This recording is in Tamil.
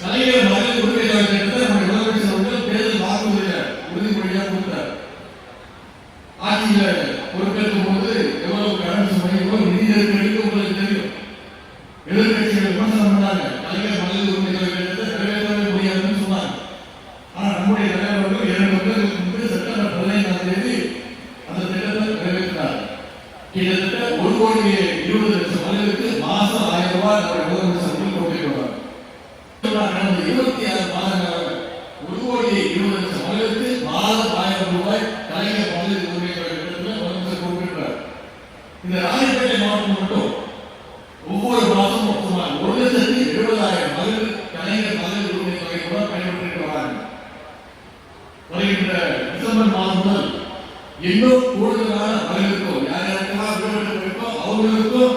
கலைஞர் மகளிர் உரிமை திட்டத்தை நம்முடைய முதலமைச்சர் அவர்கள் தேர்தல் வாக்குறுதியில் உறுதிமொழியாக கொடுத்தார். ஆட்சியில பொறுப்பேற்கும் போது எவ்வளவு கடன் சுமை நிதி நெருக்கடிக்கு உங்களுக்கு தெரியும். எதிர்கட்சிகள் விமர்சனம் பண்ணாங்க. கலைஞர் உரிமை தொகை நிறைவேற்றவே முடியாதுன்னு சொன்னாங்க. ஆனா நம்முடைய தலைவர்கள் இரண்டு மக்களுக்கு முன்பு செப்டம்பர் பதினைந்தாம் தேதி அந்த திட்டத்தை நிறைவேற்றினார் கிட்டத்தட்ட ஒரு கோடி இருபது லட்சம் மகளிருக்கு மாசம் ஆயிரம் ரூபாய் நம்முடைய முதலமைச்சர் அவர்கள் கொடுத்திருக்கிறார் கடந்த இருபத்தி ஆறு மாதங்களாக ஒரு கோடி இருபது லட்சம் மாதம் ஆயிரம் ரூபாய் கலைஞர் மகளிர் உரிமை முதலமைச்சர் குறிப்பிட்டார் இந்த ராணிப்பேட்டை மாவட்டம் மட்டும் ஒவ்வொரு மாதமும் மொத்தமாக ஒரு லட்சத்தி எழுபதாயிரம் மகளிர் கலைஞர் மகளிர் உரிமை தொகை கூட பயன்பட்டு வராங்க. வருகின்ற டிசம்பர் மாதம் முதல் இன்னும் கூடுதலான மகளிருக்கும் யார் யாருக்கெல்லாம் விடுபட்டு அவங்களுக்கும்